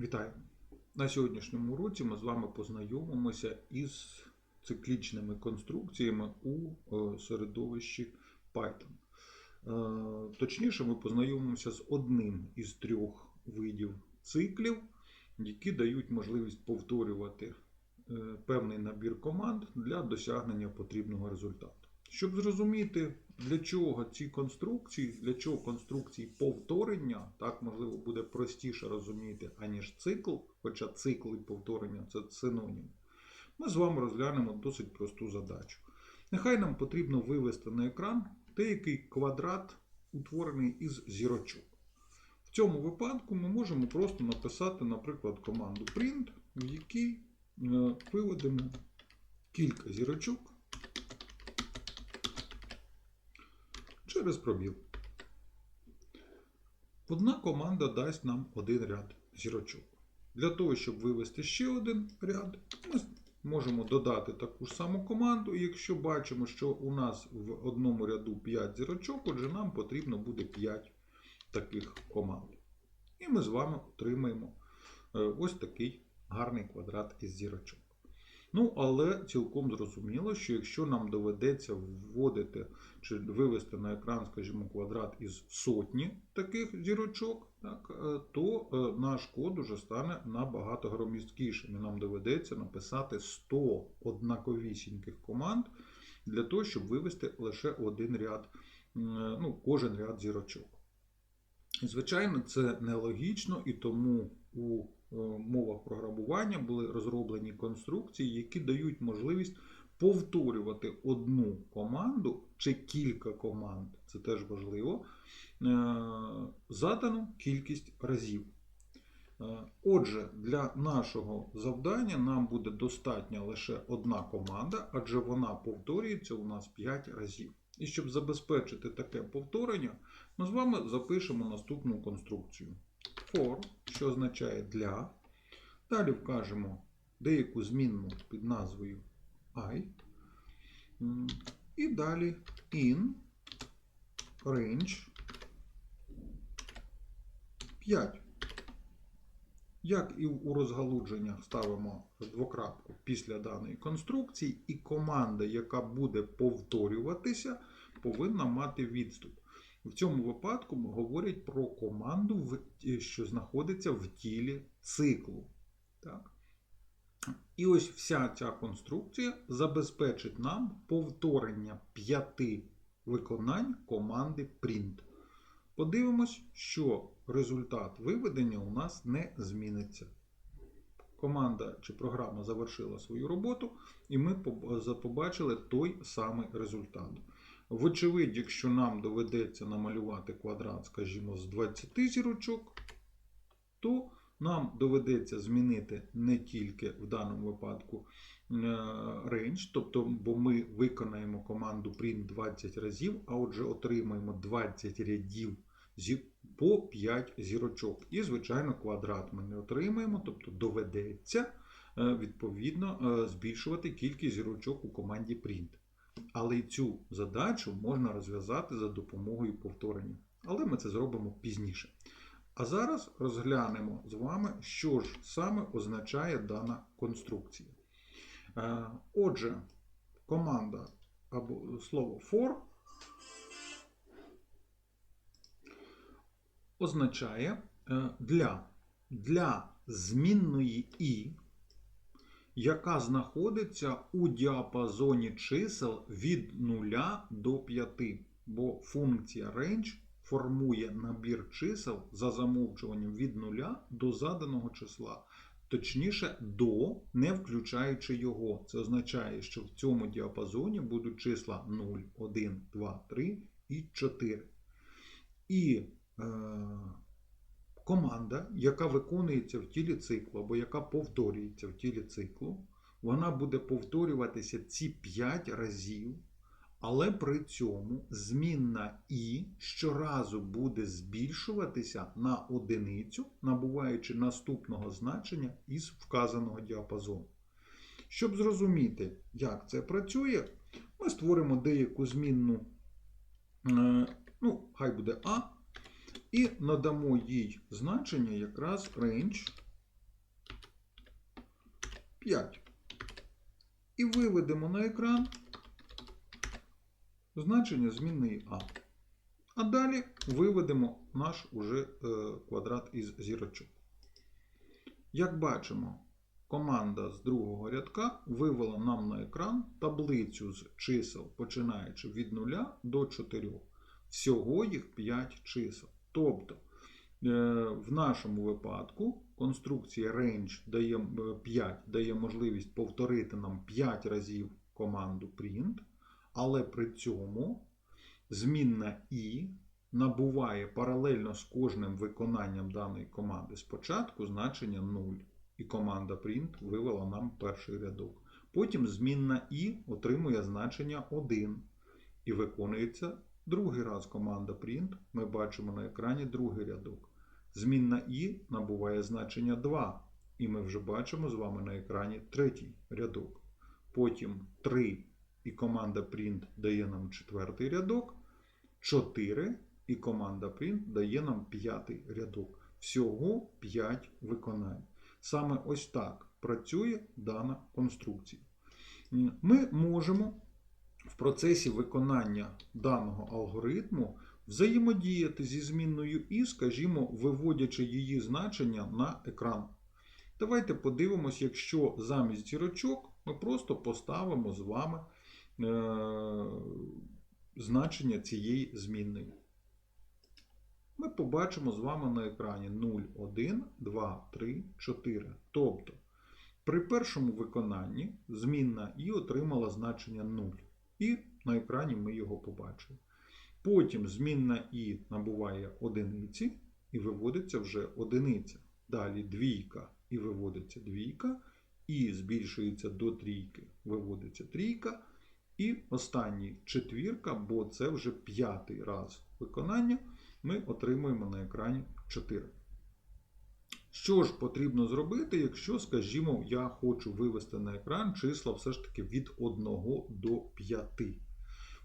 Вітаю! На сьогоднішньому уроці ми з вами познайомимося із циклічними конструкціями у е, середовищі Python. Е, Точніше, ми познайомимося з одним із трьох видів циклів, які дають можливість повторювати е, певний набір команд для досягнення потрібного результату. Щоб зрозуміти, для чого ці конструкції, для чого конструкції повторення, так можливо буде простіше розуміти, аніж цикл, хоча цикл і повторення це синонім, ми з вами розглянемо досить просту задачу. Нехай нам потрібно вивести на екран деякий квадрат, утворений із зірочок. В цьому випадку ми можемо просто написати, наприклад, команду print, в якій е, виведемо кілька зірочок. Через пробіл. Одна команда дасть нам один ряд зірочок. Для того, щоб вивести ще один ряд, ми можемо додати таку ж саму команду. І якщо бачимо, що у нас в одному ряду 5 зірочок, отже, нам потрібно буде 5 таких команд. І ми з вами отримаємо е, ось такий гарний квадрат із зірочок. Ну, але цілком зрозуміло, що якщо нам доведеться вводити чи вивести на екран, скажімо, квадрат із сотні таких зірочок, так, е, то е, наш код уже стане набагато громісткішим. І нам доведеться написати 100 однаковісіньких команд для того, щоб вивести лише один ряд, ну, кожен ряд зірочок. Звичайно, це нелогічно, і тому у е, мовах програмування були розроблені конструкції, які дають можливість повторювати одну команду чи кілька команд, це теж важливо, е, задану кількість разів. Е, Отже, для нашого завдання нам буде достатня лише одна команда, адже вона повторюється у нас 5 разів. І щоб забезпечити таке повторення, ми з вами запишемо наступну конструкцію. For, що означає для. Далі вкажемо деяку змінну під назвою I. І далі in range 5. Як і у розгалудженнях ставимо двокрапку після даної конструкції, і команда, яка буде повторюватися, повинна мати відступ. В цьому випадку говорять про команду, що знаходиться в тілі циклу. Так? І ось вся ця конструкція забезпечить нам повторення п'яти виконань команди print. Подивимось, що результат виведення у нас не зміниться. Команда чи програма завершила свою роботу, і ми побачили той самий результат. Вочевидь, якщо нам доведеться намалювати квадрат, скажімо, з 20 зірочок, то нам доведеться змінити не тільки в даному випадку range, тобто, бо ми виконаємо команду print 20 разів, а отже, отримаємо 20 рядів по 5 зірочок. І, звичайно, квадрат ми не отримаємо, тобто доведеться відповідно збільшувати кількість зірочок у команді print. Але і цю задачу можна розв'язати за допомогою повторення. Але ми це зробимо пізніше. А зараз розглянемо з вами, що ж саме означає дана конструкція. Отже, команда або слово for означає для, для змінної і яка знаходиться у діапазоні чисел від 0 до 5, бо функція range формує набір чисел за замовчуванням від 0 до заданого числа, точніше до, не включаючи його. Це означає, що в цьому діапазоні будуть числа 0, 1, 2, 3 і 4. І е, команда, яка виконується в тілі циклу, або яка повторюється в тілі циклу, вона буде повторюватися ці 5 разів, але при цьому змінна І щоразу буде збільшуватися на одиницю, набуваючи наступного значення із вказаного діапазону. Щоб зрозуміти, як це працює, ми створимо деяку змінну, ну, хай буде А. І надамо їй значення якраз range 5. І виведемо на екран значення змінної А. А далі виведемо наш уже е, квадрат із зірочок. Як бачимо, команда з другого рядка вивела нам на екран таблицю з чисел, починаючи від 0 до 4. Всього їх 5 чисел. Тобто, е, в нашому випадку конструкція range дає е, 5 дає можливість повторити нам 5 разів команду print, але при цьому змінна і набуває паралельно з кожним виконанням даної команди спочатку значення 0. І команда print вивела нам перший рядок. Потім змінна і отримує значення 1. І виконується другий раз команда print. Ми бачимо на екрані другий рядок. Змінна і набуває значення 2. І ми вже бачимо з вами на екрані третій рядок. Потім 3 і команда print дає нам четвертий рядок. 4 і команда print дає нам п'ятий рядок. Всього 5 виконань. Саме ось так працює дана конструкція. Ми можемо в процесі виконання даного алгоритму взаємодіяти зі змінною і, скажімо, виводячи її значення на екран. Давайте подивимось, якщо замість зірочок ми просто поставимо з вами е, значення цієї змінної. Ми побачимо з вами на екрані 0, 1, 2, 3, 4. Тобто, при першому виконанні змінна і отримала значення 0. І на екрані ми його побачили. Потім змінна і набуває одиниці і виводиться вже одиниця. Далі двійка і виводиться двійка, і збільшується до трійки, виводиться трійка. І останній четвірка, бо це вже п'ятий раз виконання, ми отримуємо на екрані 4. Що ж потрібно зробити, якщо, скажімо, я хочу вивести на екран числа все ж таки від 1 до 5.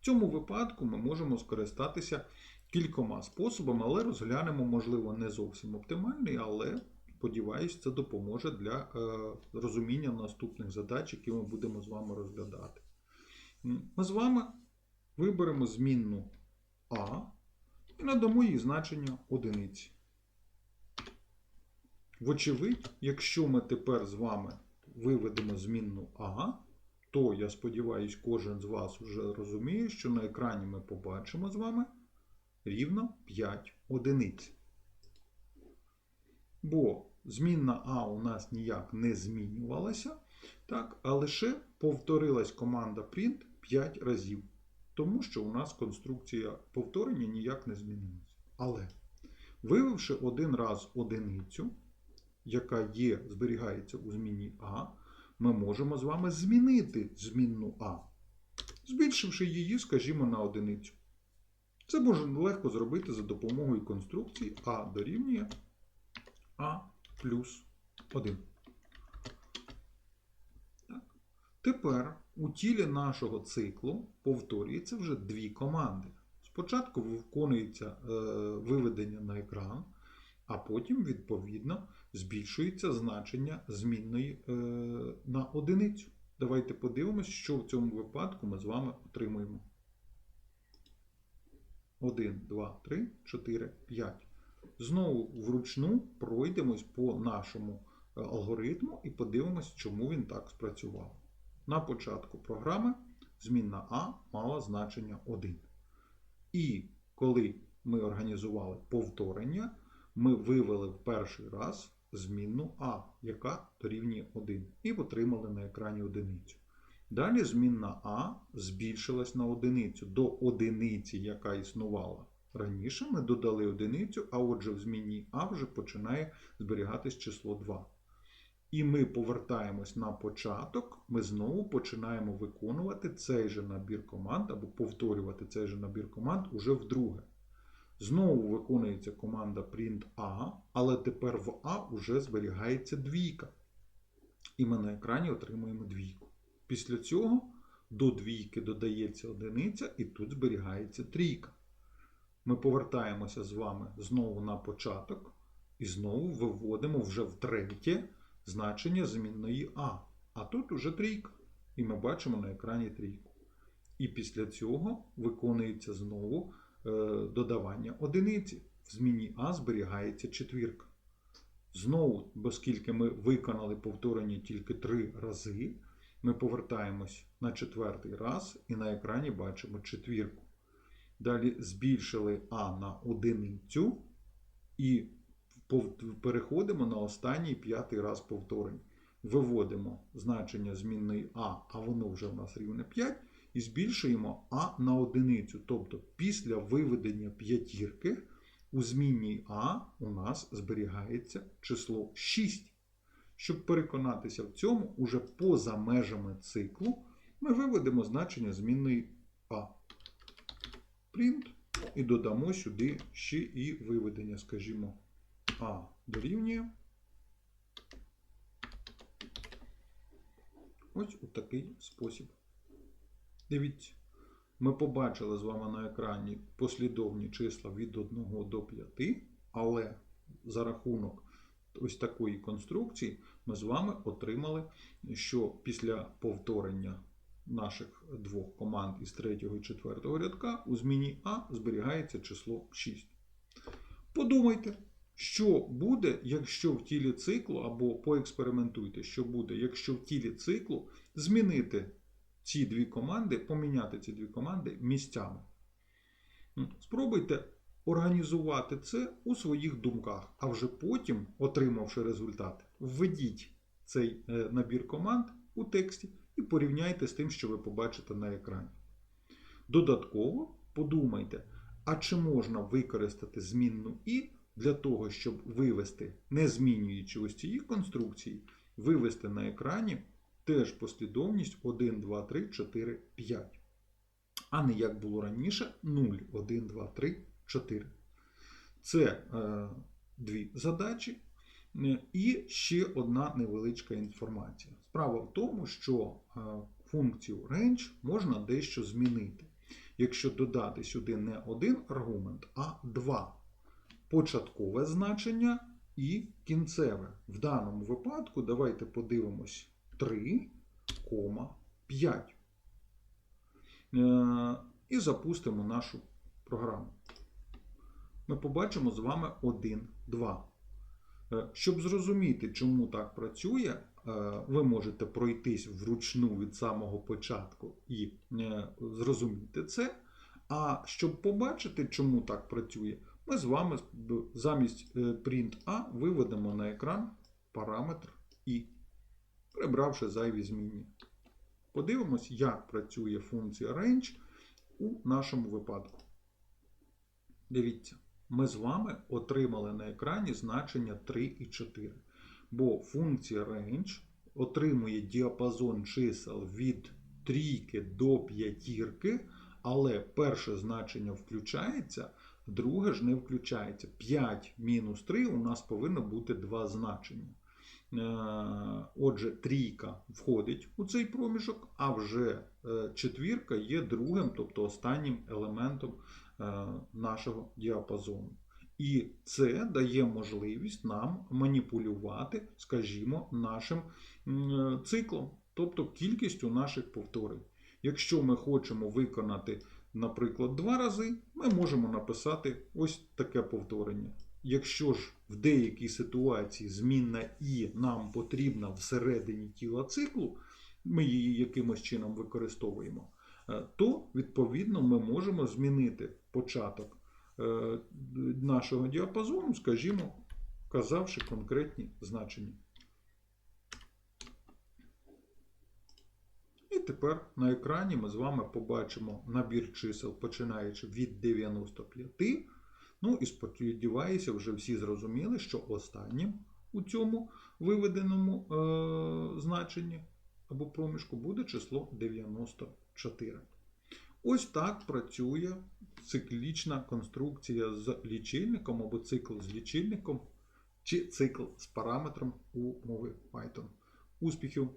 В цьому випадку ми можемо скористатися кількома способами, але розглянемо, можливо, не зовсім оптимальний, але сподіваюсь, це допоможе для е, розуміння наступних задач, які ми будемо з вами розглядати. Ми з вами виберемо змінну А і надамо їй значення одиниці. Вочевидь, якщо ми тепер з вами виведемо змінну А, то я сподіваюся, кожен з вас вже розуміє, що на екрані ми побачимо з вами рівно 5 одиниць. Бо змінна А у нас ніяк не змінювалася, так, а лише повторилась команда print 5 разів. Тому що у нас конструкція повторення ніяк не змінилася. Але, вивівши один раз одиницю, яка є, зберігається у зміні А, ми можемо з вами змінити змінну А, збільшивши її, скажімо, на одиницю. Це можна легко зробити за допомогою конструкції А дорівнює А плюс 1. Так. Тепер у тілі нашого циклу повторюється вже дві команди. Спочатку виконується е, виведення на екран, а потім, відповідно, збільшується значення змінної е, на одиницю. Давайте подивимось, що в цьому випадку ми з вами отримуємо. 1, 2, 3, 4, 5. Знову вручну пройдемось по нашому е, алгоритму і подивимось, чому він так спрацював. На початку програми змінна А мала значення 1. І коли ми організували повторення, ми вивели в перший раз змінну А, яка дорівнює 1, і отримали на екрані одиницю. Далі змінна А збільшилась на одиницю до одиниці, яка існувала. Раніше ми додали одиницю, а отже, в змінній А вже починає зберігатись число 2. І ми повертаємось на початок, ми знову починаємо виконувати цей же набір команд або повторювати цей же набір команд уже вдруге. Знову виконується команда print A, але тепер в А вже зберігається двійка. І ми на екрані отримуємо двійку. Після цього до двійки додається одиниця, і тут зберігається трійка. Ми повертаємося з вами знову на початок і знову виводимо вже втретє значення змінної А. а тут уже трійка. І ми бачимо на екрані трійку. І після цього виконується знову додавання одиниці. В зміні А зберігається четвірка. Знову, оскільки ми виконали повторення тільки три рази, ми повертаємось на четвертий раз і на екрані бачимо четвірку. Далі збільшили А на одиницю і переходимо на останній п'ятий раз повторень. Виводимо значення змінної А, а воно вже в нас рівне 5, і збільшуємо А на одиницю. Тобто після виведення п'ятірки у змінній А у нас зберігається число 6. Щоб переконатися в цьому, уже поза межами циклу ми виведемо значення змінної А. Print і додамо сюди ще і виведення, скажімо, А дорівнює. Ось у такий спосіб. Дивіться, ми побачили з вами на екрані послідовні числа від 1 до 5, але за рахунок ось такої конструкції ми з вами отримали, що після повторення наших двох команд із 3 і 4 рядка у зміні А зберігається число 6. Подумайте, що буде, якщо в тілі циклу, або поекспериментуйте, що буде, якщо в тілі циклу змінити ці дві команди, поміняти ці дві команди місцями. Спробуйте організувати це у своїх думках, а вже потім, отримавши результат, введіть цей е, набір команд у тексті і порівняйте з тим, що ви побачите на екрані. Додатково подумайте, а чи можна використати змінну і для того, щоб вивести, не змінюючи ось цієї конструкції, вивести на екрані теж послідовність 1, 2, 3, 4, 5. А не як було раніше 0, 1, 2, 3, 4. Це е, дві задачі. Е, І ще одна невеличка інформація. Справа в тому, що е, функцію range можна дещо змінити. Якщо додати сюди не один аргумент, а два. Початкове значення і кінцеве. В даному випадку давайте подивимось 3,5. Е, І запустимо нашу програму. Ми побачимо з вами 1, 2. Е, Щоб зрозуміти, чому так працює, е, ви можете пройтись вручну від самого початку і зрозуміти це. А щоб побачити, чому так працює, ми з вами замість print A виведемо на екран параметр i, прибравши зайві змінні. Подивимось, як працює функція range у нашому випадку. Дивіться, ми з вами отримали на екрані значення 3 і 4. Бо функція range отримує діапазон чисел від трійки до п'ятірки, але перше значення включається, друге ж не включається. 5 мінус 3 у нас повинно бути два значення. Е, Отже, трійка входить у цей проміжок, а вже е, четвірка є другим, тобто останнім елементом е, нашого діапазону. І це дає можливість нам маніпулювати, скажімо, нашим циклом, тобто кількістю наших повторень. Якщо ми хочемо виконати, наприклад, два рази, ми можемо написати ось таке повторення. Якщо ж в деякій ситуації змінна і нам потрібна всередині тіла циклу, ми її якимось чином використовуємо, е, то відповідно ми можемо змінити початок е, нашого діапазону, скажімо, вказавши конкретні значення. І тепер на екрані ми з вами побачимо набір чисел, починаючи від 95. Ну і сподіваюся, вже всі зрозуміли, що останнім у цьому виведеному е, значенні або проміжку буде число 94. Ось так працює циклічна конструкція з лічильником або цикл з лічильником, чи цикл з параметром у мови Python. Успіхів!